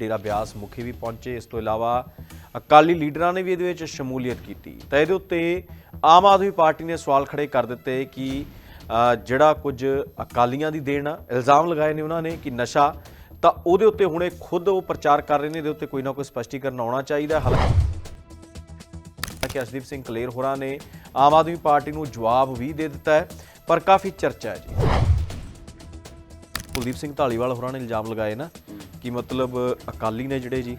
ਡੇਰਾ ਬਿਆਸ ਮੁਖੀ ਵੀ ਪਹੁੰਚੇ। ਇਸ ਤੋਂ ਇਲਾਵਾ ਅਕਾਲੀ ਲੀਡਰਾਂ ਨੇ ਵੀ ਇਹਦੇ ਵਿੱਚ ਸ਼ਮੂਲੀਅਤ ਕੀਤੀ। ਤਾਂ ਇਹਦੇ ਉੱਤੇ ਆਮ ਆਦਮੀ ਪਾਰਟੀ ਨੇ ਸਵਾਲ ਖੜੇ ਕਰ ਦਿੱਤੇ ਕਿ ਜਿਹੜਾ ਕੁਝ ਅਕਾਲੀਆਂ ਦੀ ਦੇਣ ਆ, ਇਲਜ਼ਾਮ ਲਗਾਏ ਨੇ ਉਹਨਾਂ ਨੇ ਕਿ ਨਸ਼ਾ, ਤਾਂ ਉਹਦੇ ਉੱਤੇ ਹੁਣੇ ਖੁਦ ਉਹ ਪ੍ਰਚਾਰ ਕਰ ਰਹੇ ਨੇ, ਇਹਦੇ ਉੱਤੇ ਕੋਈ ਨਾ ਕੋਈ ਸਪਸ਼ਟੀਕਰਨ ਆਉਣਾ ਚਾਹੀਦਾ ਹਾਲਾਂਕਿ ਅਸ਼ਦੀਪ ਸਿੰਘ ਕਲੇਰ ਹੋਰਾਂ ਨੇ ਆਮ ਆਦਮੀ ਪਾਰਟੀ ਨੂੰ ਜਵਾਬ ਵੀ ਦੇ ਦਿੱਤਾ ਹੈ, ਪਰ ਕਾਫੀ ਚਰਚਾ ਹੈ ਜੀ। ਕੁਲਦੀਪ ਸਿੰਘ ਢਾਲੀਵਾਲ ਹੋਰਾਂ ਨੇ ਇਲਜ਼ਾਮ ਲਗਾਏ ਨਾ। ਕਿ ਮਤਲਬ ਅਕਾਲੀ ਨੇ ਜਿਹੜੇ ਜੀ,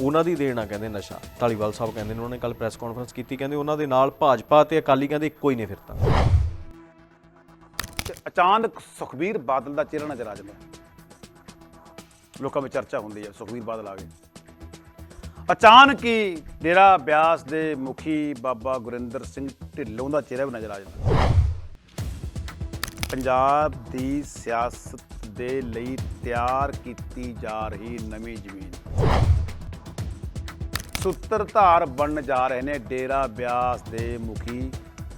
ਉਹਨਾਂ ਦੀ ਦੇਣ ਆ ਕਹਿੰਦੇ ਨਸ਼ਾ। ਢਾਲੀਵਾਲ ਸਾਹਿਬ ਕਹਿੰਦੇ ਨੇ ਉਹਨਾਂ ਨੇ ਕੱਲ ਪ੍ਰੈਸ ਕਾਨਫਰੰਸ ਕੀਤੀ, ਕਹਿੰਦੇ ਉਹਨਾਂ ਦੇ ਨਾਲ ਭਾਜਪਾ ਤੇ ਅਕਾਲੀ ਕਹਿੰਦੇ ਇੱਕੋ ਹੀ ਨੇ ਫਿਰ ਤਾਂ। ਤੇ ਅਚਾਨਕ ਸੁਖਬੀਰ ਬਾਦਲ ਦਾ ਚਿਹਰਾ ਨਜ਼ਰ ਆ ਜਾਂਦਾ। ਲੋਕਾਂ ਵਿੱਚ ਚਰਚਾ ਹੁੰਦੀ ਹੈ, ਸੁਖਬੀਰ ਬਾਦਲ ਆ ਗਏ। ਅਚਾਨਕ ਹੀ ਡੇਰਾ ਬਿਆਸ ਦੇ ਮੁਖੀ ਬਾਬਾ ਗੁਰਿੰਦਰ ਸਿੰਘ ਢਿੱਲੋਂ ਦਾ ਚਿਹਰਾ ਵੀ ਨਜ਼ਰ ਆ ਜਾਂਦਾ। ਪੰਜਾਬ ਦੀ ਸਿਆਸਤ ਦੇ ਲਈ ਤਿਆਰ ਕੀਤੀ ਜਾ ਰਹੀ ਨਵੀਂ ਜ਼ਮੀਨ। ਸੂਤਰਧਾਰ ਬਣਨ ਜਾ ਰਹੇ ਨੇ ਡੇਰਾ ਬਿਆਸ ਦੇ ਮੁਖੀ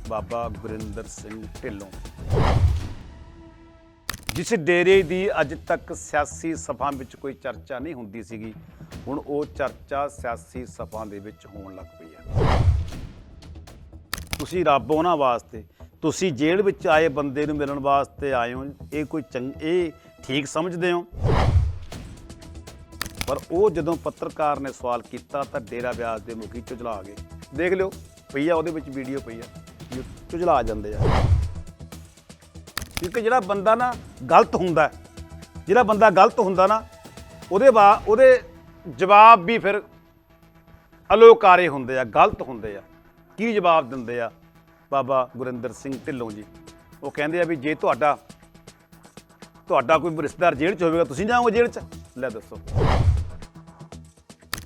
ਬਾਬਾ ਗੁਰਿੰਦਰ ਸਿੰਘ ਢਿੱਲੋਂ। ਜਿਸ ਡੇਰੇ ਦੀ ਅੱਜ ਤੱਕ ਸਿਆਸੀ ਸਭਾ ਵਿੱਚ ਕੋਈ ਚਰਚਾ ਨਹੀਂ ਹੁੰਦੀ ਸੀਗੀ, ਹੁਣ ਉਹ ਚਰਚਾ ਸਿਆਸੀ ਸਭਾ ਦੇ ਵਿੱਚ ਹੋਣ ਲੱਗ ਪਈ ਹੈ। ਤੁਸੀਂ ਰੱਬ ਉਹਨਾਂ ਵਾਸਤੇ ਤੁਸੀਂ ਜੇਲ੍ਹ ਵਿੱਚ ਆਏ ਬੰਦੇ ਨੂੰ ਮਿਲਣ ਵਾਸਤੇ ਆਏ ਹੋ, ਇਹ ਕੋਈ ਚੰਗ, ਇਹ ਠੀਕ ਸਮਝਦੇ ਹੋ? ਪਰ ਉਹ ਜਦੋਂ ਪੱਤਰਕਾਰ ਨੇ ਸਵਾਲ ਕੀਤਾ ਤਾਂ ਡੇਰਾ ਬਿਆਸ ਦੇ ਮੁਖੀ ਚੁਝਲਾ ਗਏ। ਦੇਖ ਲਿਓ ਪਈ ਆ ਉਹਦੇ ਵਿੱਚ ਵੀਡੀਓ ਪਈ ਆ ਚੁਝਲਾ ਜਾਂਦੇ ਆ। ਕਿਉਂਕਿ ਜਿਹੜਾ ਬੰਦਾ ਨਾ ਗਲਤ ਹੁੰਦਾ ਜਿਹੜਾ ਬੰਦਾ ਗਲਤ ਹੁੰਦਾ ਨਾ, ਉਹਦੇ ਬਾ, ਉਹਦੇ ਜਵਾਬ ਵੀ ਫਿਰ ਅਲੋਕਾਰੇ ਹੁੰਦੇ ਆ, ਗਲਤ ਹੁੰਦੇ ਆ। ਕੀ ਜਵਾਬ ਦਿੰਦੇ ਆ? ਬਾਬਾ ਗੁਰਿੰਦਰ ਸਿੰਘ ਢਿੱਲੋਂ ਜੀ। ਉਹ ਕਹਿੰਦੇ ਆ ਵੀ ਜੇ ਤੁਹਾਡਾ ਤੁਹਾਡਾ ਕੋਈ ਰਿਸ਼ਤੇਦਾਰ ਜੇਲ੍ਹ 'ਚ ਹੋਵੇਗਾ, ਤੁਸੀਂ ਜਾਓਗੇ ਜੇਲ੍ਹ 'ਚ? ਲੈ ਦੱਸੋ।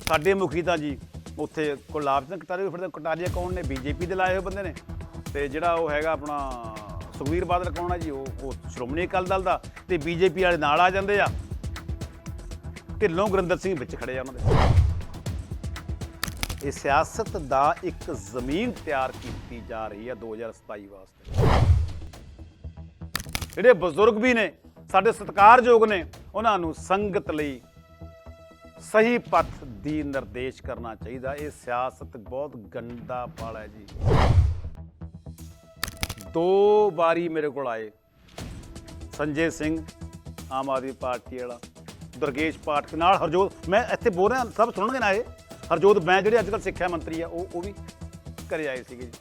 ਸਾਡੇ ਮੁਖੀ ਤਾਂ ਜੀ, ਉੱਥੇ ਗੁਲਾਬ ਸਿੰਘ ਕਟਾਰੀਆ ਫਿਰਦੇ ਕਟਾਰੀਆ ਕੌਣ ਨੇ? ਬੀਜੇਪੀ ਦੇ ਲਾਏ ਹੋਏ ਬੰਦੇ ਨੇ। ਤੇ ਜਿਹੜਾ ਉਹ ਹੈਗਾ ਆਪਣਾ ਸੁਖਵੀਰ ਬਾਦਲ ਕੌਣ ਆ ਜੀ? ਉਹ ਉਹ ਸ਼੍ਰੋਮਣੀ ਅਕਾਲੀ ਦਲ ਦਾ। ਤੇ ਬੀਜੇਪੀ ਵਾਲੇ ਨਾਲ ਆ ਜਾਂਦੇ ਆ। ਢਿੱਲੋਂ ਗੁਰਿੰਦਰ ਸਿੰਘ ਵਿੱਚ ਖੜੇ ਆ ਉਹਨਾਂ ਦੇ। ਇਹ ਸਿਆਸਤ ਦਾ ਇੱਕ ਜ਼ਮੀਨ ਤਿਆਰ ਕੀਤੀ ਜਾ ਰਹੀ ਹੈ 2027 ਵਾਸਤੇ। ਜਿਹੜੇ ਬਜ਼ੁਰਗ ਵੀ ਨੇ, ਸਾਡੇ ਸਤਿਕਾਰਯੋਗ ਨੇ, ਉਹਨਾਂ ਨੂੰ ਸੰਗਤ ਲਈ ਸਹੀ ਪੱਥ ਦੀ ਨਿਰਦੇਸ਼ ਕਰਨਾ ਚਾਹੀਦਾ। ਇਹ ਸਿਆਸਤ ਬਹੁਤ ਗੰਦਾ ਪਾਲ ਹੈ ਜੀ। ਦੋ ਵਾਰੀ ਮੇਰੇ ਕੋਲ ਆਏ। ਸੰਜੇ ਸਿੰਘ, ਆਮ ਆਦਮੀ ਪਾਰਟੀ ਵਾਲਾ, ਦੁਰਗੇਸ਼ ਪਾਠਕ ਨਾਲ, ਹਰਜੋਤ, ਮੈਂ ਇੱਥੇ ਬੋਲ ਰਿਹਾ, ਸਭ ਸੁਣਨਗੇ ਨਾ ਇਹ? ਹਰਜੋਤ, ਮੈਂ ਜਿਹੜੇ ਅੱਜ ਕੱਲ੍ਹ ਸਿੱਖਿਆ ਮੰਤਰੀ ਆ, ਉਹ ਉਹ ਵੀ ਘਰੇ ਆਏ ਸੀਗੇ ਜੀ।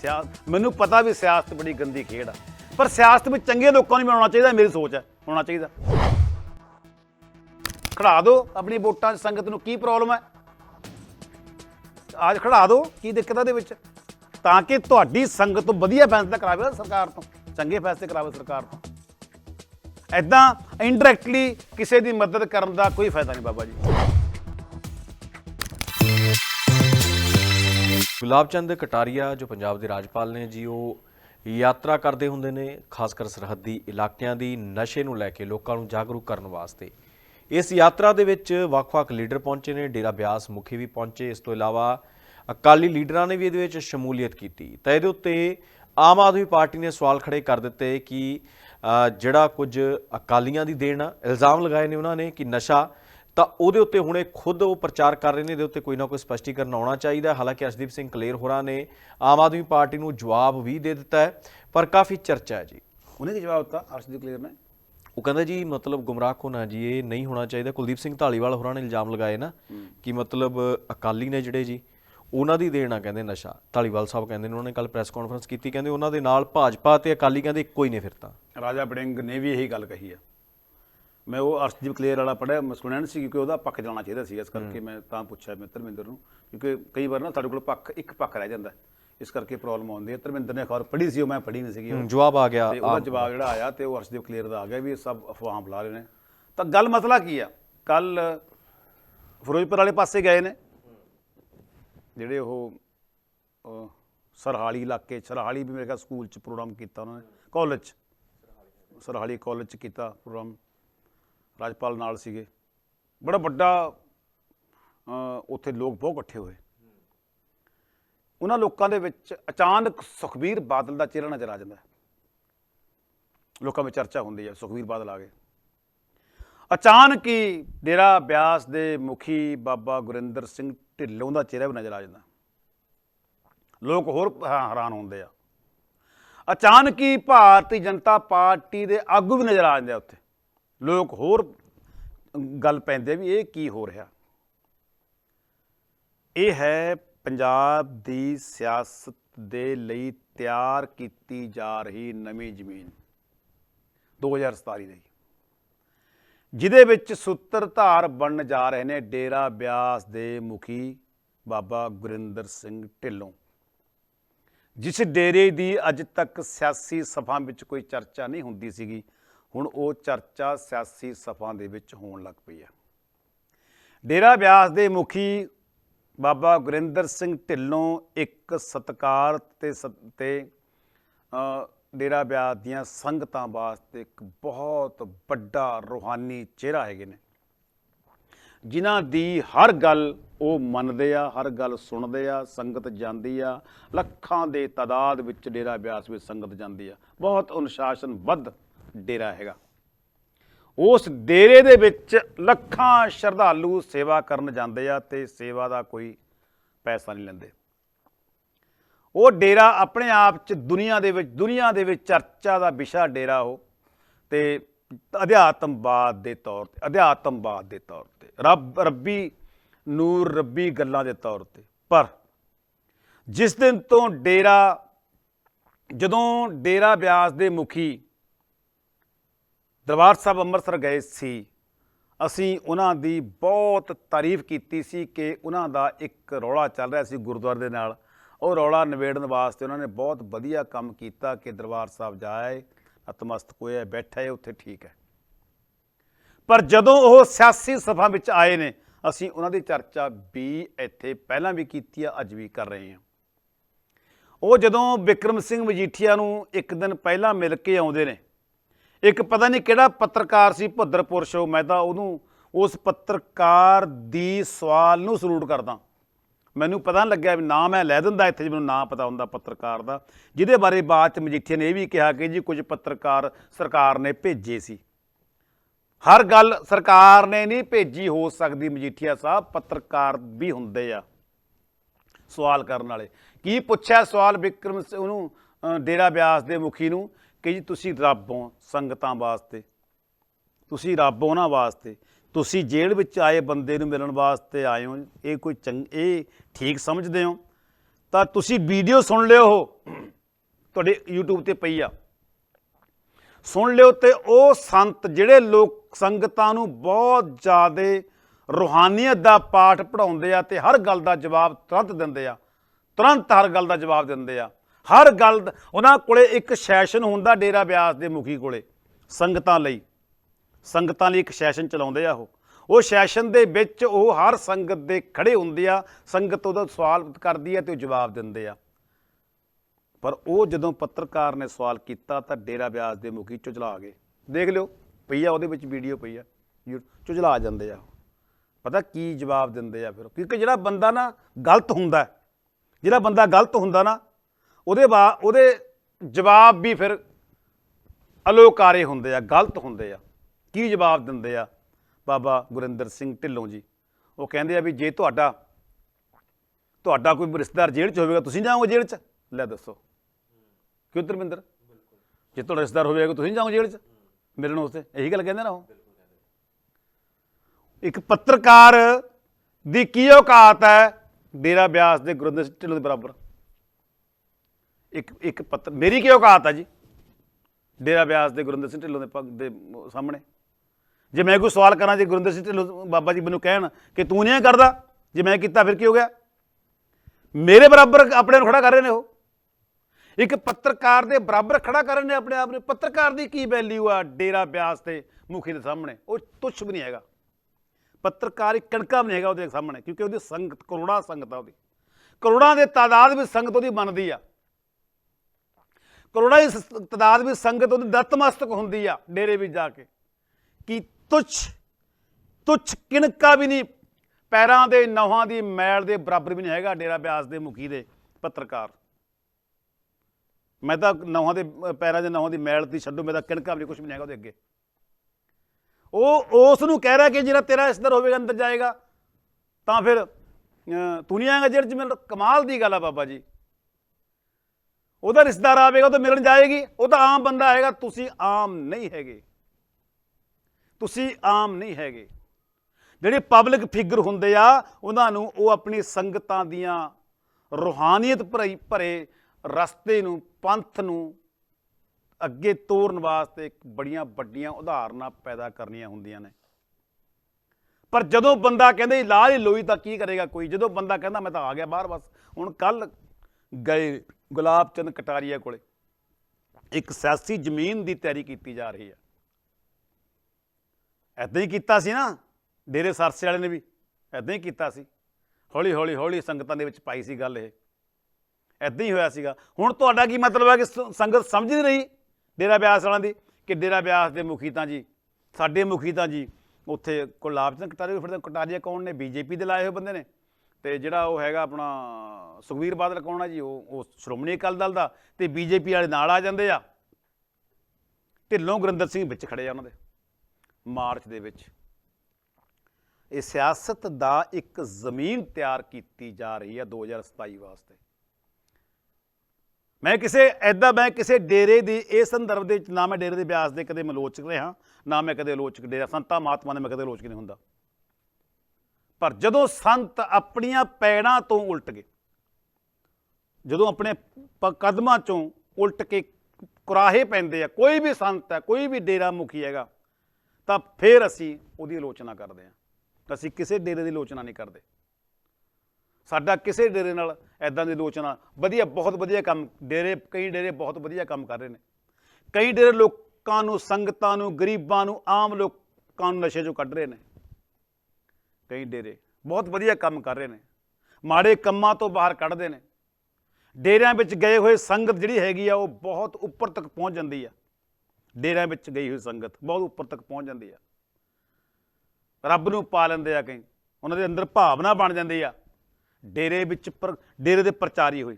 ਸਿਆਸਤ ਮੈਨੂੰ ਪਤਾ ਵੀ ਸਿਆਸਤ ਬੜੀ ਗੰਦੀ ਖੇਡ ਆ, ਪਰ ਸਿਆਸਤ ਵਿੱਚ ਚੰਗੇ ਲੋਕਾਂ ਨੂੰ ਵੀ ਆਉਣਾ ਚਾਹੀਦਾ, ਮੇਰੀ ਸੋਚ ਹੈ ਹੋਣਾ ਚਾਹੀਦਾ। ਖੜਾ ਦਿਓ ਆਪਣੀ ਵੋਟਾਂ 'ਚ, ਸੰਗਤ ਨੂੰ ਕੀ ਪ੍ਰੋਬਲਮ ਹੈ ਅੱਜ ਖੜਾ ਦਿਓ ਕੀ ਦਿੱਕਤ ਹੈ ਦੇ ਵਿੱਚ? ਤਾਂ ਕਿ ਤੁਹਾਡੀ ਸੰਗਤ ਤੋਂ ਵਧੀਆ ਫੈਸਲਾ ਕਰਾਵੇ ਸਰਕਾਰ ਤੋਂ, ਚੰਗੇ ਫੈਸਲੇ ਕਰਾਵੇ ਸਰਕਾਰ ਤੋਂ। ਐਦਾਂ ਇਨਡਾਇਰੈਕਟਲੀ ਕਿਸੇ ਦੀ ਮਦਦ ਕਰਨ ਦਾ ਕੋਈ ਫਾਇਦਾ ਨਹੀਂ ਬਾਬਾ ਜੀ। ਗੁਲਾਬ ਚੰਦ ਕਟਾਰੀਆ, ਜੋ ਪੰਜਾਬ ਦੇ ਰਾਜਪਾਲ ਨੇ ਜੀ, ਉਹ ਯਾਤਰਾ ਕਰਦੇ ਹੁੰਦੇ ਨੇ ਖਾਸ ਕਰ ਸਰਹੱਦੀ ਇਲਾਕਿਆਂ ਦੀ ਨਸ਼ੇ ਨੂੰ ਲੈ ਕੇ ਲੋਕਾਂ ਨੂੰ ਜਾਗਰੂਕ ਕਰਨ ਵਾਸਤੇ। ਇਸ ਯਾਤਰਾ ਦੇ ਵਿੱਚ ਵੱਖ-ਵੱਖ ਲੀਡਰ ਪਹੁੰਚੇ ਨੇ, ਡੇਰਾ ਬਿਆਸ ਮੁਖੀ ਵੀ ਪਹੁੰਚੇ। ਇਸ ਤੋਂ ਇਲਾਵਾ ਅਕਾਲੀ ਲੀਡਰਾਂ ਨੇ ਵੀ ਇਹਦੇ ਵਿੱਚ ਸ਼ਮੂਲੀਅਤ ਕੀਤੀ। ਤਾਂ ਇਹਦੇ ਉੱਤੇ ਆਮ ਆਦਮੀ ਪਾਰਟੀ ਨੇ ਸਵਾਲ ਖੜੇ ਕਰ ਦਿੱਤੇ ਕਿ ਜਿਹੜਾ ਕੁਝ ਅਕਾਲੀਆਂ ਦੀ ਦੇਣ ਆ, ਇਲਜ਼ਾਮ ਲਗਾਏ ਨੇ ਉਹਨਾਂ ਨੇ ਕਿ ਨਸ਼ਾ ਤਾਂ ਉਹਦੇ ਉੱਤੇ ਹੁਣੇ ਖੁਦ ਉਹ ਪ੍ਰਚਾਰ ਕਰ ਰਹੇ ਨੇ ਇਹਦੇ ਉੱਤੇ ਕੋਈ ਨਾ ਕੋਈ ਸਪਸ਼ਟੀਕਰਨ ਆਉਣਾ ਚਾਹੀਦਾ ਹੈ। ਹਾਲਾਂਕਿ ਅਸ਼ਦੀਪ ਸਿੰਘ ਕਲੇਰ ਹੋਰਾਂ ਨੇ ਆਮ ਆਦਮੀ ਪਾਰਟੀ ਨੂੰ ਜਵਾਬ ਵੀ ਦੇ ਦਿੱਤਾ ਹੈ ਪਰ ਕਾਫੀ ਚਰਚਾ ਹੈ ਜੀ। ਉਹਨੇ ਕੀ ਜਵਾਬ ਦਿੱਤਾ? ਅਰਸ਼ਦੀਪ ਕਲੀਅਰ ਨੇ? ਉਹ ਕਹਿੰਦਾ ਜੀ ਮਤਲਬ ਗੁੰਮਰਾਹ ਹੋਣਾ ਜੀ ਇਹ ਨਹੀਂ ਹੋਣਾ ਚਾਹੀਦਾ। ਕੁਲਦੀਪ ਸਿੰਘ ਢਾਲੀਵਾਲ ਹੋਰਾਂ ਨੇ ਇਲਜ਼ਾਮ ਲਗਾਏ ਨਾ ਕਿ ਮਤਲਬ ਅਕਾਲੀ ਨੇ ਜਿਹੜੇ ਜੀ ਉਹਨਾਂ ਦੀ ਦੇਣ ਕਹਿੰਦੇ ਨਸ਼ਾ। ਢਾਲੀਵਾਲ ਸਾਹਿਬ ਕਹਿੰਦੇ ਨੇ ਉਹਨਾਂ ਨੇ ਕੱਲ ਪ੍ਰੈਸ ਕਾਨਫਰੰਸ ਕੀਤੀ ਕਹਿੰਦੇ ਉਹਨਾਂ ਦੇ ਨਾਲ ਭਾਜਪਾ ਤੇ ਅਕਾਲੀ ਕਹਿੰਦੇ ਇੱਕੋ ਹੀ ਨੇ ਫਿਰ ਤਾਂ। ਰਾਜਾ ਬੜਿੰਗ ਨੇ ਵੀ ਇਹੀ ਗੱਲ ਕਹੀ ਆ। ਮੈਂ ਉਹ ਅਰਸ਼ਦੀਪ ਕਲੀਅਰ ਵਾਲਾ ਪੜਿਆ ਮੈਂ ਸੁਣਿਆ ਨਹੀਂ ਸੀ ਕਿਉਂਕਿ ਉਹਦਾ ਪੱਖ ਜਾਣਾ ਚਾਹੀਦਾ ਸੀ ਇਸ ਕਰਕੇ ਮੈਂ ਤਾਂ ਪੁੱਛਿਆ ਮੈਂ ਧਰਮਿੰਦਰ ਨੂੰ ਕਿਉਂਕਿ ਕਈ ਵਾਰ ਨਾ ਸਾਡੇ ਕੋਲ ਪੱਖ ਇੱਕ ਪੱਖ ਰਹਿ ਜਾਂਦਾ। ਇਸ ਕਰਕੇ ਪ੍ਰੋਬਲਮ ਆਉਂਦੀ ਹੈ। ਧਰਮਿੰਦਰ ਨੇ ਖਬਰ ਪੜ੍ਹੀ ਸੀ ਉਹ ਮੈਂ ਪੜ੍ਹੀ ਨਹੀਂ ਸੀਗੀ। ਜਵਾਬ ਆ ਗਿਆ ਤੇ ਉਹਦਾ ਜਵਾਬ ਜਿਹੜਾ ਆਇਆ ਤੇ ਉਹ ਅਰਸ਼ਦੀਪ ਕਲੀਅਰ ਦਾ ਆ ਗਿਆ ਵੀ ਇਹ ਸਭ ਅਫਵਾਹਾਂ ਫੈਲਾ ਰਹੇ ਨੇ। ਤਾਂ ਗੱਲ ਮਸਲਾ ਕੀ ਆ? ਕੱਲ ਫਿਰੋਜ਼ਪੁਰ ਵਾਲੇ ਪਾਸੇ ਗਏ ਨੇ। ਜਿਹੜੇ ਉਹ ਸਰਹਾਲੀ ਇਲਾਕੇ ਸਰਹਾਲੀ ਵੀ ਮੇਰੇ ਖਿਆਲ ਸਕੂਲ 'ਚ ਪ੍ਰੋਗਰਾਮ ਕੀਤਾ ਉਹਨਾਂ ਨੇ। ਕਾਲਜ ਸਰਹਾਲੀ ਕਾਲਜ 'ਚ ਕੀਤਾ ਪ੍ਰੋਗਰਾਮ ਰਾਜਪਾਲ ਨਾਲ ਸੀਗੇ। ਬੜਾ ਵੱਡਾ ਉੱਥੇ ਲੋਕ ਬਹੁਤ ਇਕੱਠੇ ਹੋਏ। ਉਹਨਾਂ ਲੋਕਾਂ ਦੇ ਵਿੱਚ ਅਚਾਨਕ ਸੁਖਬੀਰ ਬਾਦਲ ਦਾ ਚਿਹਰਾ ਨਜ਼ਰ ਆ ਜਾਂਦਾ ਲੋਕਾਂ ਵਿੱਚ ਚਰਚਾ ਹੁੰਦੀ ਹੈ, ਸੁਖਬੀਰ ਬਾਦਲ ਆ ਗਏ। ਅਚਾਨਕ ਹੀ ਡੇਰਾ ਬਿਆਸ ਦੇ ਮੁਖੀ ਬਾਬਾ ਗੁਰਿੰਦਰ ਸਿੰਘ ਢਿੱਲੋਂ ਦਾ ਚਿਹਰਾ ਵੀ ਨਜ਼ਰ ਆ ਜਾਂਦਾ ਲੋਕ ਹੋਰ ਹੈਰਾਨ ਹੁੰਦੇ ਆ। ਅਚਾਨਕ ਹੀ ਭਾਰਤੀ ਜਨਤਾ ਪਾਰਟੀ ਦੇ ਆਗੂ ਵੀ ਨਜ਼ਰ ਆ ਜਾਂਦੇ ਆ ਉੱਥੇ। ਲੋਕ ਹੋਰ ਗੱਲ ਪੈਂਦੇ ਵੀ ਇਹ ਕੀ ਹੋ ਰਿਹਾ। ਇਹ ਹੈ ਪੰਜਾਬ ਦੀ ਸਿਆਸਤ ਦੇ ਲਈ ਤਿਆਰ ਕੀਤੀ ਜਾ ਰਹੀ ਨਵੀਂ ਜ਼ਮੀਨ 2027 ਦੀ, ਜਿਹਦੇ ਵਿੱਚ ਸੂਤਰਧਾਰ ਬਣਨ ਜਾ ਰਹੇ ਨੇ ਡੇਰਾ ਬਿਆਸ ਦੇ ਮੁਖੀ ਬਾਬਾ ਗੁਰਿੰਦਰ ਸਿੰਘ ਢਿੱਲੋਂ। ਜਿਸ ਡੇਰੇ ਦੀ ਅੱਜ ਤੱਕ ਸਿਆਸੀ ਸਭਾ ਵਿੱਚ ਕੋਈ ਚਰਚਾ ਨਹੀਂ ਹੁੰਦੀ ਸੀਗੀ ਹੁਣ ਉਹ ਚਰਚਾ ਸਿਆਸੀ ਸਫ਼ਾਂ ਦੇ ਵਿੱਚ ਹੋਣ ਲੱਗ ਪਈ ਹੈ। ਡੇਰਾ ਬਿਆਸ ਦੇ ਮੁਖੀ ਬਾਬਾ ਗੁਰਿੰਦਰ ਸਿੰਘ ਢਿੱਲੋਂ ਇੱਕ ਸਤਕਾਰ ਤੇ ਸਤ- ਤੇ ਡੇਰਾ ਬਿਆਸ ਦੀਆਂ ਸੰਗਤਾਂ ਵਾਸਤੇ ਇੱਕ ਬਹੁਤ ਵੱਡਾ ਰੂਹਾਨੀ ਚਿਹਰਾ ਹੈਗੇ ਨੇ। ਜਿਨ੍ਹਾਂ ਦੀ ਹਰ ਗੱਲ ਉਹ ਮੰਨਦੇ ਆ, ਹਰ ਗੱਲ ਸੁਣਦੇ ਆ, ਸੰਗਤ ਜਾਂਦੀ ਆ, ਲੱਖਾਂ ਦੇ ਤਾਦਾਦ ਵਿੱਚ ਡੇਰਾ ਬਿਆਸ ਵਿੱਚ ਸੰਗਤ ਜਾਂਦੀ ਆ। ਬਹੁਤ ਅਨੁਸ਼ਾਸਨਬੱਧ ਡੇਰਾ ਹੈਗਾ। ਉਸ ਡੇਰੇ ਦੇ ਵਿੱਚ ਲੱਖਾਂ ਸ਼ਰਧਾਲੂ ਸੇਵਾ ਕਰਨ ਜਾਂਦੇ ਆ ਤੇ ਸੇਵਾ ਦਾ ਕੋਈ ਪੈਸਾ ਨਹੀਂ ਲੈਂਦੇ। ਉਹ ਡੇਰਾ ਆਪਣੇ ਆਪ ਚ ਦੁਨੀਆ ਦੇ ਵਿੱਚ, ਦੁਨੀਆ ਦੇ ਵਿੱਚ ਚਰਚਾ ਦਾ ਵਿਸ਼ਾ ਡੇਰਾ ਉਹ ਤੇ ਅਧਿਆਤਮਵਾਦ ਦੇ ਤੌਰ ਤੇ, ਅਧਿਆਤਮਵਾਦ ਦੇ ਤੌਰ ਤੇ, ਰੱਬ, ਰੱਬੀ ਨੂਰ, ਰੱਬੀ ਗੱਲਾਂ ਦੇ ਤੌਰ ਤੇ। ਪਰ ਜਿਸ ਦਿਨ ਤੋਂ ਡੇਰਾ, ਜਦੋਂ ਡੇਰਾ ਬਿਆਸ ਦੇ ਮੁਖੀ ਦਰਬਾਰ ਸਾਹਿਬ ਅੰਮ੍ਰਿਤਸਰ ਗਏ ਸੀ। ਅਸੀਂ ਉਹਨਾਂ ਦੀ ਬਹੁਤ ਤਾਰੀਫ ਕੀਤੀ ਸੀ ਕਿ ਉਹਨਾਂ ਦਾ ਇੱਕ ਰੌਲਾ ਚੱਲ ਰਿਹਾ ਸੀ ਗੁਰਦੁਆਰੇ ਦੇ ਨਾਲ। ਉਹ ਰੌਲਾ ਨਿਬੇੜਨ ਵਾਸਤੇ ਉਹਨਾਂ ਨੇ ਬਹੁਤ ਵਧੀਆ ਕੰਮ ਕੀਤਾ ਕਿ ਦਰਬਾਰ ਸਾਹਿਬ ਜਾਏ, ਨਤਮਸਤਕ ਹੋਇਆ ਬੈਠਾ ਹੈ ਉੱਥੇ ਠੀਕ ਹੈ। ਪਰ ਜਦੋਂ ਉਹ ਸਿਆਸੀ ਸਭਾ ਵਿੱਚ ਆਏ ਨੇ, ਅਸੀਂ ਉਹਨਾਂ ਦੀ ਚਰਚਾ ਵੀ ਇੱਥੇ ਪਹਿਲਾਂ ਵੀ ਕੀਤੀ ਆ, ਅੱਜ ਵੀ ਕਰ ਰਹੇ ਹਾਂ। ਉਹ ਜਦੋਂ ਵਿਕਰਮ ਸਿੰਘ ਮਜੀਠੀਆ ਨੂੰ ਇੱਕ ਦਿਨ ਪਹਿਲਾਂ ਮਿਲ ਕੇ ਆਉਂਦੇ ਨੇ ਇੱਕ ਪਤਾ ਨਹੀਂ ਕਿਹੜਾ ਪੱਤਰਕਾਰ ਸੀ ਭੁੱਦਰਪੁਰ ਸ਼ੋ, ਮੈਂ ਤਾਂ ਉਹਨੂੰ ਉਸ ਪੱਤਰਕਾਰ ਦੀ ਸਵਾਲ ਨੂੰ ਸਲੂਟ ਕਰਦਾ। ਮੈਨੂੰ ਪਤਾ ਨਹੀਂ ਲੱਗਿਆ ਵੀ ਨਾਂ ਮੈਂ ਲੈ ਦਿੰਦਾ ਇੱਥੇ ਮੈਨੂੰ ਨਾਂ ਪਤਾ ਹੁੰਦਾ ਪੱਤਰਕਾਰ ਦਾ। ਜਿਹਦੇ ਬਾਰੇ ਬਾਅਦ ਚ ਮਜੀਠੀਆ ਨੇ ਇਹ ਵੀ ਕਿਹਾ ਕਿ ਜੀ ਕੁਝ ਪੱਤਰਕਾਰ ਸਰਕਾਰ ਨੇ ਭੇਜੇ ਸੀ। ਹਰ ਗੱਲ ਸਰਕਾਰ ਨੇ ਨਹੀਂ ਭੇਜੀ, ਹੋ ਸਕਦੀ ਮਜੀਠੀਆ ਸਾਹਿਬ ਪੱਤਰਕਾਰ ਵੀ ਹੁੰਦੇ ਆ ਸਵਾਲ ਕਰਨ ਵਾਲੇ। ਕੀ ਪੁੱਛਿਆ ਸਵਾਲ ਵਿਕਰਮ ਸਿੰਘ ਉਹਨੂੰ ਡੇਰਾ ਬਿਆਸ ਦੇ ਮੁਖੀ ਨੂੰ? ਕਿ ਜੀ ਤੁਸੀਂ ਰੱਬ ਹੋ ਸੰਗਤਾਂ ਵਾਸਤੇ। ਤੁਸੀਂ ਰੱਬ ਹੋ ਉਹਨਾਂ ਵਾਸਤੇ। ਤੁਸੀਂ ਜੇਲ੍ਹ ਵਿੱਚ ਆਏ ਬੰਦੇ ਨੂੰ ਮਿਲਣ ਵਾਸਤੇ ਆਏ ਹੋ। ਇਹ ਕੋਈ ਚੰਗ, ਇਹ ਠੀਕ ਸਮਝਦੇ ਹੋ? ਤਾਂ ਤੁਸੀਂ ਵੀਡੀਓ ਸੁਣ ਲਿਓ ਉਹ। ਤੁਹਾਡੇ YouTube ਤੇ ਪਈ ਆ। ਸੁਣ ਲਿਓ ਤੇ ਉਹ ਸੰਤ ਜਿਹੜੇ ਲੋਕ ਸੰਗਤਾਂ ਨੂੰ ਬਹੁਤ ਜ਼ਿਆਦਾ ਰੂਹਾਨੀਅਤ ਦਾ ਪਾਠ ਪੜਾਉਂਦੇ ਆ ਤੇ ਹਰ ਗੱਲ ਦਾ ਜਵਾਬ ਤੁਰੰਤ ਦਿੰਦੇ ਆ। ਤੁਰੰਤ ਹਰ ਗੱਲ ਦਾ ਜਵਾਬ ਦਿੰਦੇ ਆ। ਹਰ ਗੱਲ ਉਹਨਾਂ ਕੋਲੇ ਇੱਕ ਸੈਸ਼ਨ ਹੁੰਦਾ ਡੇਰਾ ਬਿਆਸ ਦੇ ਮੁਖੀ ਕੋਲੇ, ਸੰਗਤਾਂ ਲਈ। ਸੰਗਤਾਂ ਲਈ ਇੱਕ ਸੈਸ਼ਨ ਚਲਾਉਂਦੇ ਆ ਉਹ। ਉਹ ਸੈਸ਼ਨ ਦੇ ਵਿੱਚ ਉਹ ਹਰ ਸੰਗਤ ਦੇ ਖੜੇ ਹੁੰਦੇ ਆ, ਸੰਗਤ ਉਹਦਾ ਸਵਾਲ ਕਰਦੀ ਆ ਤੇ ਉਹ ਜਵਾਬ ਦਿੰਦੇ ਆ। ਪਰ ਉਹ ਜਦੋਂ ਪੱਤਰਕਾਰ ਨੇ ਸਵਾਲ ਕੀਤਾ ਤਾਂ ਡੇਰਾ ਬਿਆਸ ਦੇ ਮੁਖੀ ਚੁਚਲਾ ਗਏ। ਦੇਖ ਲਿਓ, ਪਈ ਆ, ਉਹਦੇ ਵਿੱਚ ਵੀਡੀਓ ਪਈ ਆ। ਯੂ- ਚੁਚਲਾ ਜਾਂਦੇ ਆ ਉਹ। ਪਤਾ ਕੀ ਜਵਾਬ ਦਿੰਦੇ ਆ ਫਿਰ ਕਿਉਂਕਿ ਜਿਹੜਾ ਬੰਦਾ ਨਾ ਗਲਤ ਹੁੰਦਾ, ਜਿਹੜਾ ਬੰਦਾ ਗਲਤ ਹੁੰਦਾ ਨਾ ਉਹਦੇ ਬਾ ਉਹਦੇ ਜਵਾਬ ਵੀ ਫਿਰ ਅਲੋਕਾਰੇ ਹੁੰਦੇ ਆ, ਗਲਤ ਹੁੰਦੇ ਆ। ਕੀ ਜਵਾਬ ਦਿੰਦੇ ਆ? ਬਾਬਾ ਗੁਰਿੰਦਰ ਸਿੰਘ ਢਿੱਲੋਂ ਜੀ। ਉਹ ਕਹਿੰਦੇ ਆ ਵੀ ਜੇ ਤੁਹਾਡਾ ਤੁਹਾਡਾ ਕੋਈ ਰਿਸ਼ਤੇਦਾਰ ਜੇਲ੍ਹ 'ਚ ਹੋਵੇਗਾ, ਤੁਸੀਂ ਜਾਓਗੇ ਜੇਲ੍ਹ 'ਚ? ਲੈ ਦੱਸੋ। ਕਿਉਂ ਧਰਮਿੰਦਰ? ਜੇ ਤੁਹਾਡਾ ਰਿਸ਼ਤੇਦਾਰ ਹੋਵੇਗਾ, ਤੁਸੀਂ ਜਾਓਗੇ ਜੇਲ੍ਹ 'ਚ? ਮਿਲਣ ਉਸਤੇ ਇਹੀ ਗੱਲ ਕਹਿੰਦੇ ਨਾ ਉਹ। ਇੱਕ ਪੱਤਰਕਾਰ ਦੀ ਕੀ ਔਕਾਤ ਹੈ? ਡੇਰਾ ਬਿਆਸ ਦੇ ਗੁਰਿੰਦਰ ਸਿੰਘ ਢਿੱਲੋਂ ਦੇ ਬਰਾਬਰ। ਇੱਕ ਇੱਕ ਪੱਤਰ ਮੇਰੀ ਕੀ ਔਕਾਤ ਆ ਜੀ? ਡੇਰਾ ਬਿਆਸ ਦੇ ਗੁਰਿੰਦਰ ਸਿੰਘ ਢਿੱਲੋਂ ਦੇ ਪੱਗ ਦੇ ਸਾਹਮਣੇ। ਜੇ ਮੈਂ ਕੋਈ ਸਵਾਲ ਕਰਾਂ, ਜੇ ਗੁਰਿੰਦਰ ਸਿੰਘ ਢਿੱਲੋਂ ਬਾਬਾ ਜੀ ਮੈਨੂੰ ਕਹਿਣ ਕਿ ਤੂੰ ਨਹੀਂ ਕਰਦਾ, ਜੇ ਮੈਂ ਕੀਤਾ ਫਿਰ ਕੀ ਹੋ ਗਿਆ? ਮੇਰੇ ਬਰਾਬਰ ਆਪਣੇ ਨੂੰ ਖੜਾ ਕਰ ਰਹੇ ਨੇ ਉਹ। ਇੱਕ ਪੱਤਰਕਾਰ ਦੇ ਬਰਾਬਰ ਖੜਾ ਕਰ ਰਹੇ ਨੇ ਆਪਣੇ ਆਪ ਨੂੰ। ਪੱਤਰਕਾਰ ਦੀ ਕੀ ਵੈਲਿਊ ਆ ਡੇਰਾ ਬਿਆਸ ਤੇ ਮੁਖੀ ਦੇ ਸਾਹਮਣੇ? ਉਹ ਤੁੱਛ ਵੀ ਨਹੀਂ ਹੈਗਾ। ਪੱਤਰਕਾਰ ਇੱਕ ਕਣਕਾ ਵੀ ਨਹੀਂ ਹੈਗਾ ਉਹਦੇ ਸਾਹਮਣੇ, ਕਿਉਂਕਿ ਉਹਦੀ ਸੰਗਤ, ਕਰੋੜਾਂ ਸੰਗਤ ਆ ਉਹਦੀ। ਕਰੋੜਾਂ ਦੇ ਤਾਦਾਦ ਵਿੱਚ ਸੰਗਤ ਉਹਦੀ ਮੰਨਦੀ ਆ। ਕਰੋੜਾਂ ਦੀ ਸ- ਵਿੱਚ ਸੰਗਤ ਉਹਦੀ ਦਤਮਸਤਕ ਹੁੰਦੀ ਆ ਡੇਰੇ ਵਿੱਚ ਜਾ ਕੇ। ਕਿ ਤੁਛ, ਤੁੱਛ ਕਿਣਕਾ ਵੀ ਨਹੀਂ, ਪੈਰਾਂ ਦੇ ਨੌਹਾਂ ਦੀ ਮੈਲ ਦੇ ਬਰਾਬਰ ਵੀ ਨਹੀਂ ਹੈਗਾ ਡੇਰਾ ਬਿਆਸ ਦੇ ਮੁਖੀ ਦੇ ਪੱਤਰਕਾਰ। ਮੈਂ ਤਾਂ ਨੌਹਾਂ ਦੇ ਪੈਰਾਂ ਦੇ ਨੌਹਾਂ ਦੀ ਮੈਲ ਦੀ ਛੱਡੋ, ਮੈਂ ਤਾਂ ਕਿਣਕਾ ਵੀ ਨਹੀਂ ਕੁਝ ਵੀ ਨਹੀਂ ਹੈਗਾ ਉਹਦੇ ਅੱਗੇ। ਉਹ, ਉਸ ਨੂੰ ਕਹਿ ਰਿਹਾ ਕਿ ਜਿਹੜਾ ਤੇਰਾ ਰਿਸ਼ਤੇਦਾਰ ਹੋਵੇਗਾ, ਅੰਦਰ ਜਾਏਗਾ, ਤਾਂ ਫਿਰ ਤੂੰ ਨਹੀਂ ਆਏਗਾ ਜੇਲ੍ਹ 'ਚ ਮਿਲ ਕਮਾਲ ਦੀ ਗੱਲ ਆ ਬਾਬਾ ਜੀ। ਉਹਦਾ ਰਿਸ਼ਤੇਦਾਰ ਆਵੇਗਾ, ਉਹ ਤਾਂ ਮਿਲਣ ਜਾਏਗੀ। ਉਹ ਤਾਂ ਆਮ ਬੰਦਾ ਆਏਗਾ ਤੁਸੀਂ ਆਮ ਨਹੀਂ ਹੈਗੇ। ਤੁਸੀਂ ਆਮ ਨਹੀਂ ਹੈਗੇ। ਜਿਹੜੇ ਪਬਲਿਕ ਫਿਗਰ ਹੁੰਦੇ ਆ, ਉਹਨਾਂ ਨੂੰ ਉਹ ਆਪਣੀ ਸੰਗਤਾਂ ਦੀਆਂ ਰੂਹਾਨੀਅਤ ਭਰੀ, ਭਰੇ ਰਸਤੇ ਨੂੰ, ਪੰਥ ਨੂੰ ਅੱਗੇ ਤੋਰਨ ਵਾਸਤੇ ਬੜੀਆਂ ਵੱਡੀਆਂ ਉਦਾਹਰਨਾਂ ਪੈਦਾ ਕਰਨੀਆਂ ਹੁੰਦੀਆਂ ਨੇ। ਪਰ ਜਦੋਂ ਬੰਦਾ ਕਹਿੰਦਾ, ਇਲਾਜ ਲੋਈ ਤਾਂ ਕੀ ਕਰੇਗਾ ਕੋਈ? ਜਦੋਂ ਬੰਦਾ ਕਹਿੰਦਾ, ਮੈਂ ਤਾਂ ਆ ਗਿਆ ਬਾਹਰ ਬਸ, ਹੁਣ ਕੱਲ ਗਏ ਗੁਲਾਬ ਚੰਦ ਕਟਾਰੀਆ ਕੋਲੇ। ਇੱਕ ਸਿਆਸੀ ਜ਼ਮੀਨ ਦੀ ਤਿਆਰੀ ਕੀਤੀ ਜਾ ਰਹੀ ਹੈ ਐਦਾਂ ਹੀ ਕੀਤਾ ਸੀ ਨਾ, ਡੇਰੇ ਸਰਸੇ ਵਾਲੇ ਨੇ ਵੀ ਐਦਾਂ ਹੀ ਕੀਤਾ ਸੀ। ਹੌਲੀ ਹੌਲੀ ਹੌਲੀ ਸੰਗਤਾਂ ਦੇ ਵਿੱਚ ਪਾਈ ਸੀ ਗੱਲ ਇਹ। ਐਦਾਂ ਹੀ ਹੋਇਆ ਸੀਗਾ। ਹੁਣ ਤੁਹਾਡਾ ਕੀ ਮਤਲਬ ਹੈ ਕਿ ਸੰਗਤ ਸਮਝ ਨਹੀਂ ਰਹੀ ਡੇਰਾ ਬਿਆਸ ਵਾਲਿਆਂ ਦੀ ਕਿ ਡੇਰਾ ਬਿਆਸ ਦੇ ਮੁਖੀ ਤਾਂ ਜੀ, ਸਾਡੇ ਮੁਖੀ ਤਾਂ ਜੀ, ਉੱਥੇ ਗੁਲਾਬ ਚੰਦ ਕਟਾਰੀਆ ਫਿਰਦੇ ਕਟਾਰੀਆ ਕੌਣ ਨੇ? ਬੀਜੇਪੀ ਦੇ ਲਾਏ ਹੋਏ ਬੰਦੇ ਨੇ। ਤੇ ਜਿਹੜਾ ਉਹ ਹੈਗਾ ਆਪਣਾ ਸੁਖਵੀਰ ਬਾਦਲ ਕੌਣ ਆ ਜੀ? ਉਹ ਉਹ ਸ਼੍ਰੋਮਣੀ ਅਕਾਲੀ ਦਲ ਦਾ ਤੇ ਬੀਜੇਪੀ ਵਾਲੇ ਨਾਲ ਆ ਜਾਂਦੇ ਆ। ਢਿੱਲੋਂ ਗੁਰਿੰਦਰ ਸਿੰਘ ਵਿੱਚ ਖੜੇ ਆ ਉਹਨਾਂ ਦੇ, ਮਾਰਚ ਦੇ ਵਿੱਚ। ਇਹ ਸਿਆਸਤ ਦਾ ਇੱਕ ਜ਼ਮੀਨ ਤਿਆਰ ਕੀਤੀ ਜਾ ਰਹੀ ਹੈ 2027 ਵਾਸਤੇ। ਮੈਂ ਕਿਸੇ ਐਦਾਂ ਮੈਂ ਕਿਸੇ ਡੇਰੇ ਦੀ, ਇਹ ਸੰਦਰਭ ਦੇ ਵਿੱਚ ਨਾ ਮੈਂ ਡੇਰੇ ਦੇ ਬਿਆਸ ਦੇ ਕਦੇ ਮਲੋਚਕ ਰਿਹਾ, ਨਾ ਮੈਂ ਕਦੇ ਆਲੋਚਕ ਡੇਰਾ, ਸੰਤਾ, ਮਹਾਤਮਾ ਦੇ ਮੈਂ ਕਦੇ ਆਲੋਚਕ ਨਹੀਂ ਹੁੰਦਾ। ਪਰ ਜਦੋਂ ਸੰਤ ਆਪਣੀਆਂ ਪੈੜਾਂ ਤੋਂ ਉਲਟ ਗਏ, ਜਦੋਂ ਆਪਣੇ ਪ- ਕਦਮਾਂ ਚੋਂ ਉਲਟ ਕੇ ਕੁਰਾਹੇ ਪੈਂਦੇ ਆ, ਕੋਈ ਵੀ ਸੰਤ ਹੈ, ਕੋਈ ਵੀ ਡੇਰਾ ਮੁਖੀ ਹੈਗਾ, ਤਾਂ ਫਿਰ ਅਸੀਂ ਉਹਦੀ ਆਲੋਚਨਾ ਕਰਦੇ ਹਾਂ। ਅਸੀਂ ਕਿਸੇ ਡੇਰੇ ਦੀ ਆਲੋਚਨਾ ਨਹੀਂ ਕਰਦੇ। ਸਾਡਾ ਕਿਸੇ ਡੇਰੇ ਨਾਲ ਐਦਾਂ ਦੀ ਆਲੋਚਨਾ, ਵਧੀਆ, ਬਹੁਤ ਵਧੀਆ ਕੰਮ, ਡੇਰੇ, ਕਈ ਡੇਰੇ ਬਹੁਤ ਵਧੀਆ ਕੰਮ ਕਰ ਰਹੇ ਨੇ। ਕਈ ਡੇਰੇ ਲੋਕਾਂ ਨੂੰ, ਸੰਗਤਾਂ ਨੂੰ, ਗਰੀਬਾਂ ਨੂੰ, ਆਮ ਲੋਕਾਂ ਨੂੰ ਨਸ਼ੇ ਚੋਂ ਕੱਢ ਰਹੇ ਨੇ। ਕਈ ਡੇਰੇ। ਬਹੁਤ ਵਧੀਆ ਕੰਮ ਕਰ ਰਹੇ ਨੇ। ਮਾੜੇ ਕੰਮਾਂ ਤੋਂ ਬਾਹਰ ਕੱਢਦੇ ਨੇ। ਡੇਰਿਆਂ ਵਿੱਚ ਗਏ ਹੋਏ ਸੰਗਤ ਜਿਹੜੀ ਹੈਗੀ ਆ, ਉਹ ਬਹੁਤ ਉੱਪਰ ਤੱਕ ਪਹੁੰਚ ਜਾਂਦੀ ਆ। ਡੇਰਿਆਂ ਵਿੱਚ ਗਈ ਹੋਈ ਸੰਗਤ ਬਹੁਤ ਉੱਪਰ ਤੱਕ ਪਹੁੰਚ ਜਾਂਦੀ ਆ। ਰੱਬ ਨੂੰ ਪਾ ਲੈਂਦੇ ਆ ਕਈ। ਉਹਨਾਂ ਦੇ ਅੰਦਰ ਭਾਵਨਾ ਬਣ ਜਾਂਦੀ ਆ। ਡੇਰੇ ਵਿੱਚ ਪਰ, ਡੇਰੇ ਦੇ ਪ੍ਰਚਾਰੀ ਹੋਏ।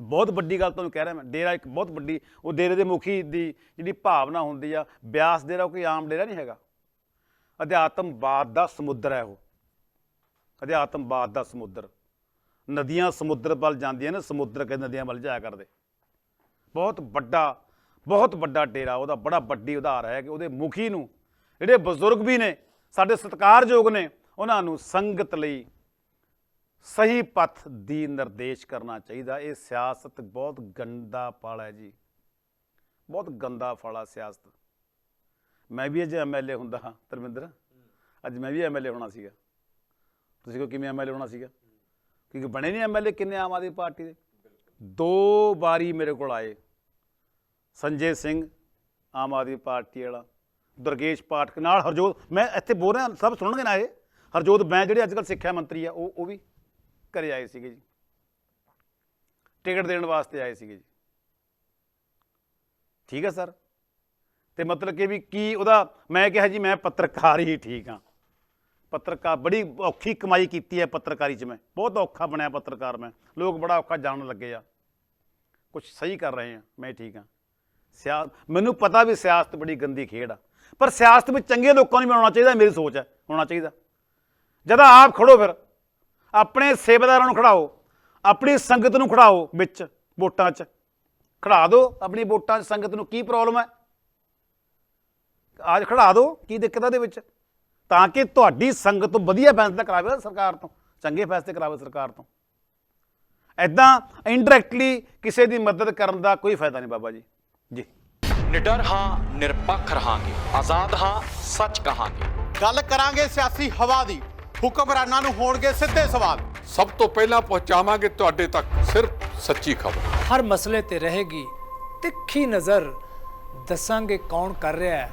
ਬਹੁਤ ਵੱਡੀ ਗੱਲ ਤੁਹਾਨੂੰ ਕਹਿ ਰਿਹਾ ਮੈਂ। ਡੇਰਾ ਇੱਕ ਬਹੁਤ ਵੱਡੀ, ਉਹ ਡੇਰੇ ਦੇ ਮੁਖੀ ਦੀ ਜਿਹੜੀ ਭਾਵਨਾ ਹੁੰਦੀ ਆ, ਬਿਆਸ ਡੇਰਾ ਕੋਈ ਆਮ ਡੇਰਾ ਨਹੀਂ ਹੈਗਾ। ਅਧਿਆਤਮਵਾਦ ਦਾ ਸਮੁੰਦਰ ਹੈ ਉਹ। ਅਧਿਆਤਮਵਾਦ ਦਾ ਸਮੁੰਦਰ। ਨਦੀਆਂ ਸਮੁੰਦਰ ਵੱਲ ਜਾਂਦੀਆਂ ਨੇ, ਸਮੁੰਦਰ ਕੇ ਨਦੀਆਂ ਵੱਲ ਜਾਇਆ ਕਰਦੇ। ਬਹੁਤ ਵੱਡਾ ਬਹੁਤ ਵੱਡਾ ਡੇਰਾ, ਉਹਦਾ ਬੜਾ ਵੱਡੀ ਉਦਾਹਰ ਹੈ ਕਿ ਉਹਦੇ ਮੁਖੀ ਨੂੰ ਜਿਹੜੇ ਬਜ਼ੁਰਗ ਵੀ ਨੇ, ਸਾਡੇ ਸਤਿਕਾਰਯੋਗ ਨੇ, ਉਹਨਾਂ ਨੂੰ ਸੰਗਤ ਲਈ ਸਹੀ ਪਥ ਦੀ ਨਿਰਦੇਸ਼ ਕਰਨਾ ਚਾਹੀਦਾ। ਇਹ ਸਿਆਸਤ ਬਹੁਤ ਗੰਦਾ ਫਲ ਹੈ ਜੀ। ਬਹੁਤ ਗੰਦਾ ਫਲ ਆ ਸਿਆਸਤ। ਮੈਂ ਵੀ ਅਜੇ ਐਮਐਲਏ ਹੁੰਦਾ ਹਾਂ, ਧਰਮਿੰਦਰ। ਅੱਜ ਮੈਂ ਵੀ ਐਮਐਲਏ ਹੋਣਾ ਸੀਗਾ। ਤੁਸੀਂ ਕੋ ਕਿਵੇਂ ਐਮਐਲਏ ਹੋਣਾ ਸੀਗਾ? ਕਿਉਂਕਿ ਬਣੇ ਨਹੀਂ ਐਮਐਲਏ ਕਿੰਨੇ ਆਮ ਆਦਮੀ ਪਾਰਟੀ ਦੇ? ਦੋ ਵਾਰੀ ਮੇਰੇ ਕੋਲ ਆਏ। ਸੰਜੇ ਸਿੰਘ, ਆਮ ਆਦਮੀ ਪਾਰਟੀ ਵਾਲਾ। ਦੁਰਗੇਸ਼ ਪਾਠਕ ਨਾਲ ਹਰਜੋਤ, ਮੈਂ ਇੱਥੇ ਬੋਲ ਰਿਹਾ, ਸਭ ਸੁਣਨਗੇ ਨਾ ਇਹ? ਹਰਜੋਤ, ਮੈਂ ਜਿਹੜੇ ਅੱਜ ਕੱਲ੍ਹ ਸਿੱਖਿਆ ਮੰਤਰੀ ਆ, ਉਹ ਉਹ ਵੀ ਘਰੇ ਆਏ ਸੀਗੇ ਜੀ। ਟਿਕਟ ਦੇਣ ਵਾਸਤੇ ਆਏ ਸੀਗੇ ਜੀ। ਠੀਕ ਹੈ ਸਰ? ਤੇ ਮਤਲਬ ਕਿ ਵੀ ਕੀ ਉਹਦਾ, ਮੈਂ ਕਿਹਾ ਜੀ ਮੈਂ ਪੱਤਰਕਾਰ ਹੀ ਠੀਕ ਹਾਂ। ਪੱਤਰਕਾਰ ਬੜੀ ਔਖੀ ਕਮਾਈ ਕੀਤੀ ਹੈ ਪੱਤਰਕਾਰੀ 'ਚ ਮੈਂ। ਬਹੁਤ ਔਖਾ ਬਣਿਆ ਪੱਤਰਕਾਰ ਮੈਂ। ਲੋਕ ਬੜਾ ਔਖਾ ਜਾਣਨ ਲੱਗੇ ਆ। ਕੁਝ ਸਹੀ ਕਰ ਰਹੇ ਆ, ਮੈਂ ਠੀਕ ਹਾਂ। ਸਿਆ, ਮੈਨੂੰ ਪਤਾ ਵੀ ਸਿਆਸਤ ਬੜੀ ਗੰਦੀ ਖੇਡ ਆ। ਪਰ ਸਿਆਸਤ ਵਿੱਚ ਚੰਗੇ ਲੋਕਾਂ ਨੂੰ ਵੀ ਆਉਣਾ ਚਾਹੀਦਾ, ਮੇਰੀ ਸੋਚ ਹੈ, ਹੋਣਾ ਚਾਹੀਦਾ। ਜਦ ਆਪ ਖੜੋ ਫਿਰ, ਆਪਣੇ ਸੇਵਾਦਾਰਾਂ ਨੂੰ ਖੜਾਓ, ਆਪਣੀ ਸੰਗਤ ਨੂੰ ਖੜਾਓ ਵਿੱਚ, ਵੋਟਾਂ 'ਚ। ਖੜਾ ਦਿਓ ਆਪਣੀ ਵੋਟਾਂ 'ਚ, ਸੰਗਤ ਨੂੰ ਕੀ ਪ੍ਰੋਬਲਮ ਹੈ? ਅੱਜ ਖੜਾ ਦਿਓ ਕੀ ਦਿੱਕਤ ਹੈ ਦੇ ਵਿੱਚ? ਤਾਂ ਕਿ ਤੁਹਾਡੀ ਸੰਗਤ ਤੋਂ ਵਧੀਆ ਫੈਸਲਾ ਕਰਾਵੇ ਸਰਕਾਰ ਤੋਂ ਚੰਗੇ ਫੈਸਲੇ ਕਰਾਵੇ ਸਰਕਾਰ ਤੋਂ। ਐਦਾਂ ਇਨਡਾਇਰੈਕਟਲੀ ਕਿਸੇ ਦੀ ਮਦਦ ਕਰਨ ਦਾ ਕੋਈ ਫਾਇਦਾ ਨਹੀਂ ਬਾਬਾ ਜੀ। ਜੀ। ਨਿਡਰ ਹਾਂ ਨਿਰਪੱਖ ਰਹਾਂਗੇ। ਆਜ਼ਾਦ ਹਾਂ ਸੱਚ ਕਹਾਂਗੇ। ਗੱਲ ਕਰਾਂਗੇ ਸਿਆਸੀ ਹਵਾ ਦੀ। ਹੁਕਮਰਾਨਾਂ ਨੂੰ ਹੋਣਗੇ ਸਿੱਧੇ ਸਵਾਲ। ਸਭ ਤੋਂ ਪਹਿਲਾਂ ਪਹੁੰਚਾਵਾਂਗੇ ਤੁਹਾਡੇ ਤੱਕ ਸਿਰਫ ਸੱਚੀ ਖਬਰ। ਹਰ ਮਸਲੇ ਤੇ ਰਹੇਗੀ ਤਿੱਖੀ ਨਜ਼ਰ। ਦੱਸਾਂਗੇ ਕੌਣ ਕਰ ਰਿਹਾ ਹੈ।